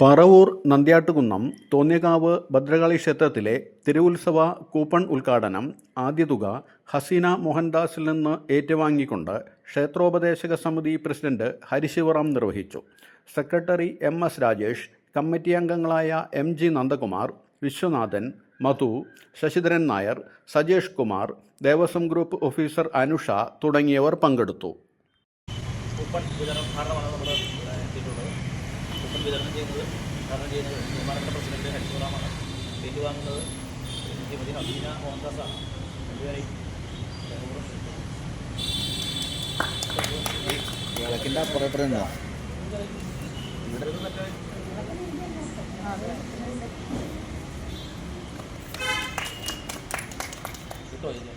പറവൂർ നന്ദ്യാട്ടുകുന്നം തോന്നിയകാവ് ഭദ്രകാളി ക്ഷേത്രത്തിലെ തിരുവുത്സവ കൂപ്പൺ ഉദ്ഘാടനം ആദ്യ തുക ഹസീന മോഹൻദാസിൽ നിന്ന് ഏറ്റുവാങ്ങിക്കൊണ്ട് ക്ഷേത്രോപദേശക സമിതി പ്രസിഡന്റ് ഹരിശിവറാം നിർവഹിച്ചു. Secretary M S Rajesh committee അംഗങ്ങളായ M G Nandakumar Viswanathan Madhu Sasidharan Nair Sajesh Kumar Devaswom group officer Anusha തുടങ്ങിയവർ പങ്കെടുത്തു കൂപ്പൺ വിതരണം കാരണമാണ് നമ്മൾ എത്തിയിട്ടുള്ളത് കൂപ്പൺ വിതരണം ചെയ്യുന്നത്. കാരണം ചെയ്യുന്നത് ബഹുമാനപ്പെട്ട പ്രസിഡന്റ് ഹരിശുറാമാണ് ഏറ്റുവാങ്ങുന്നത് ശ്രീമതി ഹസീന മോഹൻദാസാണ് രണ്ടുപേരെയും. വിളക്കിന്റെ അപ്പുറം ഉണ്ടോ? കിട്ടോ ഇത്?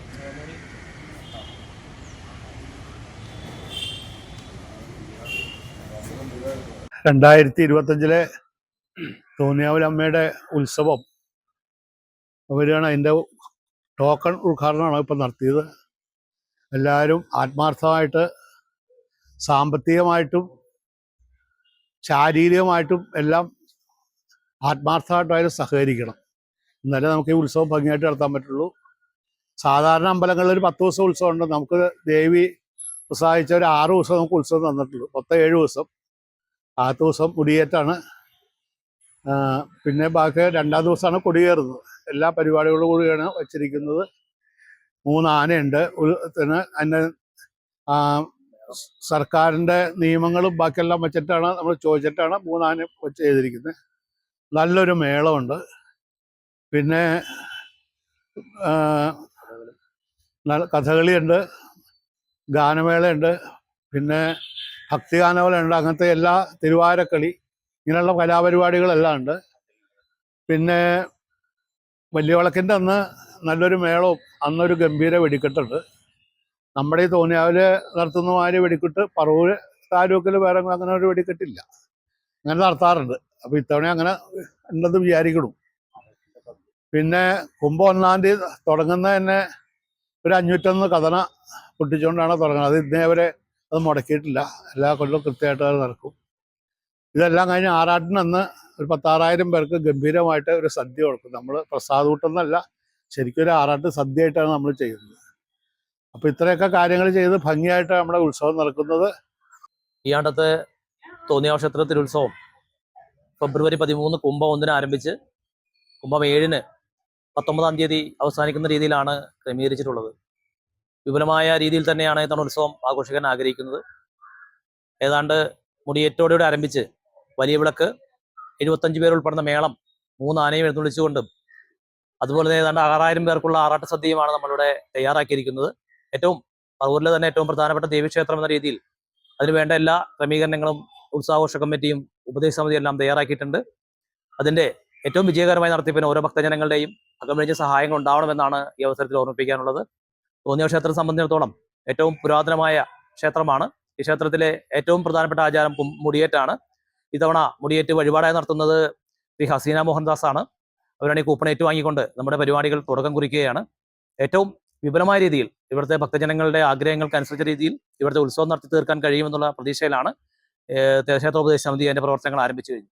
രണ്ടായിരത്തി ഇരുപത്തഞ്ചിലെ തോന്നിയാവലമ്മയുടെ ഉത്സവം. അവരാണ് അതിന്റെ ടോക്കൺ ഉദ്ഘാടനമാണ് ഇപ്പം നടത്തിയത്. എല്ലാവരും ആത്മാർത്ഥമായിട്ട് സാമ്പത്തികമായിട്ടും ശാരീരികമായിട്ടും എല്ലാം ആത്മാർത്ഥമായിട്ടായാലും സഹകരിക്കണം. എന്നാലേ നമുക്ക് ഈ ഉത്സവം ഭംഗിയായിട്ട് നടത്താൻ പറ്റുള്ളൂ. സാധാരണ അമ്പലങ്ങളിൽ ഒരു പത്ത് ദിവസം ഉത്സവം ഉണ്ട് നമുക്ക് ദേവി പ്രസാദിച്ച ഒരു ആറ് ദിവസം നമുക്ക് ഉത്സവം തന്നിട്ടുള്ളൂ. മൊത്തം ഏഴ് ദിവസം. ആദ്യത്തെ ദിവസം കുടിയേറ്റാണ്. ആ, പിന്നെ ബാക്കി രണ്ടാം ദിവസമാണ് കൊടിയേറുന്നത്. എല്ലാ പരിപാടികളും കൂടിയാണ് വച്ചിരിക്കുന്നത്. മൂന്ന് ആനയുണ്ട്. ഒരു അതിന് ആ, സർക്കാരിന്റെ നിയമങ്ങളും ബാക്കിയെല്ലാം വെച്ചിട്ടാണ് നമ്മൾ ചോദിച്ചിട്ടാണ് മൂന്ന് ആന വെച്ച് ചെയ്തിരിക്കുന്നത്. നല്ലൊരു മേളമുണ്ട്. പിന്നെ ആ, കഥകളിയുണ്ട്. ഗാനമേളയുണ്ട്. പിന്നെ ഭക്തിഗാനമേളയുണ്ട് അങ്ങനത്തെ എല്ലാ തിരുവാരക്കളി ഇങ്ങനെയുള്ള കലാപരിപാടികളെല്ലാം ഉണ്ട്. പിന്നെ വലിയ വിളക്കിന്റെ അന്ന് നല്ലൊരു മേളവും അന്നൊരു ഗംഭീര വെടിക്കെട്ടുണ്ട്. നമ്മുടെ ഈ തോന്നിയാവിൽ നടത്തുന്ന മാതിരി വെടിക്കെട്ട് പറവൂർ താലൂക്കിൽ വേറെ അങ്ങനെ ഒരു വെടിക്കെട്ടില്ല. അങ്ങനെ നടത്താറുണ്ട്. അപ്പം ഇത്തവണ അങ്ങനെ ഉണ്ടെന്ന് വിചാരിക്കണം പിന്നെ കുംഭം ഒന്നാം തീയതി തുടങ്ങുന്ന തന്നെ ഒരു അഞ്ഞൂറ്റൊന്ന് കഥന പൊട്ടിച്ചുകൊണ്ടാണ് തുടങ്ങുന്നത്. അത് ഇന്നേ അത് മുടക്കിയിട്ടില്ല. എല്ലാ കൊല്ലവും കൃത്യമായിട്ട് അത് നടക്കും. ഇതെല്ലാം കഴിഞ്ഞ് ആറാട്ടിനന്ന് ഒരു പത്താറായിരം പേർക്ക് ഗംഭീരമായിട്ട് ഒരു സദ്യ കൊടുക്കും. നമ്മൾ പ്രസാദൂട്ടെന്നല്ല ശരിക്കും ഒരു ആറാട്ട് സദ്യയായിട്ടാണ് നമ്മൾ ചെയ്യുന്നത്. അപ്പോൾ ഇത്രയൊക്കെ കാര്യങ്ങൾ ചെയ്ത് ഭംഗിയായിട്ട് നമ്മുടെ ഉത്സവം നടക്കുന്നത്. ഈ ആണ്ടത്തെ തോന്നിയ തിരുത്സവം ഫെബ്രുവരി പതിമൂന്ന് കുംഭം ഒന്നിന് ആരംഭിച്ച് കുംഭം ഏഴിന് പത്തൊമ്പതാം തീയതി അവസാനിക്കുന്ന രീതിയിലാണ് ക്രമീകരിച്ചിട്ടുള്ളത്. വിപുലമായ രീതിയിൽ തന്നെയാണ് ഇത്തവണ ഉത്സവം ആഘോഷിക്കാൻ ആഗ്രഹിക്കുന്നത്. ഏതാണ്ട് മുടിയേറ്റോടെ ആരംഭിച്ച് വലിയ വിളക്ക് എഴുപത്തഞ്ച് പേർ ഉൾപ്പെടുന്ന മേളം മൂന്ന് ആനയും എഴുന്നള്ളിച്ചുകൊണ്ടും അതുപോലെ തന്നെ ഏതാണ്ട് ആറായിരം പേർക്കുള്ള ആറാട്ട് സദ്യയുമാണ് നമ്മളിവിടെ തയ്യാറാക്കിയിരിക്കുന്നത്. ഏറ്റവും പറവൂരിലെ തന്നെ ഏറ്റവും പ്രധാനപ്പെട്ട ദേവീക്ഷേത്രം എന്ന രീതിയിൽ അതിനുവേണ്ട എല്ലാ ക്രമീകരണങ്ങളും ഉത്സാഘോഷ കമ്മിറ്റിയും ഉപദേശ സമിതിയും എല്ലാം തയ്യാറാക്കിയിട്ടുണ്ട്. അതിന്റെ ഏറ്റവും വിജയകരമായി നടത്തിപ്പിന് ഓരോ ഭക്തജനങ്ങളുടെയും അകമഴിഞ്ഞ സഹായങ്ങൾ ഉണ്ടാവണമെന്നാണ് ഈ അവസരത്തിൽ ഓർമ്മിപ്പിക്കാനുള്ളത്. തോന്നിയ ക്ഷേത്രം സംബന്ധിച്ചിടത്തോളം ഏറ്റവും പുരാതനമായ ക്ഷേത്രമാണ്. ഈ ക്ഷേത്രത്തിലെ ഏറ്റവും പ്രധാനപ്പെട്ട ആചാരം മുടിയേറ്റാണ്. ഇത്തവണ മുടിയേറ്റ് വഴിപാടായി നടത്തുന്നത് ശ്രീ ഹസീന മോഹൻദാസ് ആണ് അവരാണ് ഈ കൂപ്പൺ ഏറ്റുവാങ്ങിക്കൊണ്ട് നമ്മുടെ പരിപാടികൾ തുടക്കം കുറിക്കുകയാണ്. ഏറ്റവും വിപുലമായ രീതിയിൽ ഇവിടുത്തെ ഭക്തജനങ്ങളുടെ ആഗ്രഹങ്ങൾക്ക് അനുസരിച്ച രീതിയിൽ ഇവിടുത്തെ ഉത്സവം നടത്തി തീർക്കാൻ കഴിയുമെന്നുള്ള പ്രതീക്ഷയിലാണ് ക്ഷേത്രോപദേശ സമിതി അതിന്റെ പ്രവർത്തനങ്ങൾ ആരംഭിച്ചു കഴിഞ്ഞു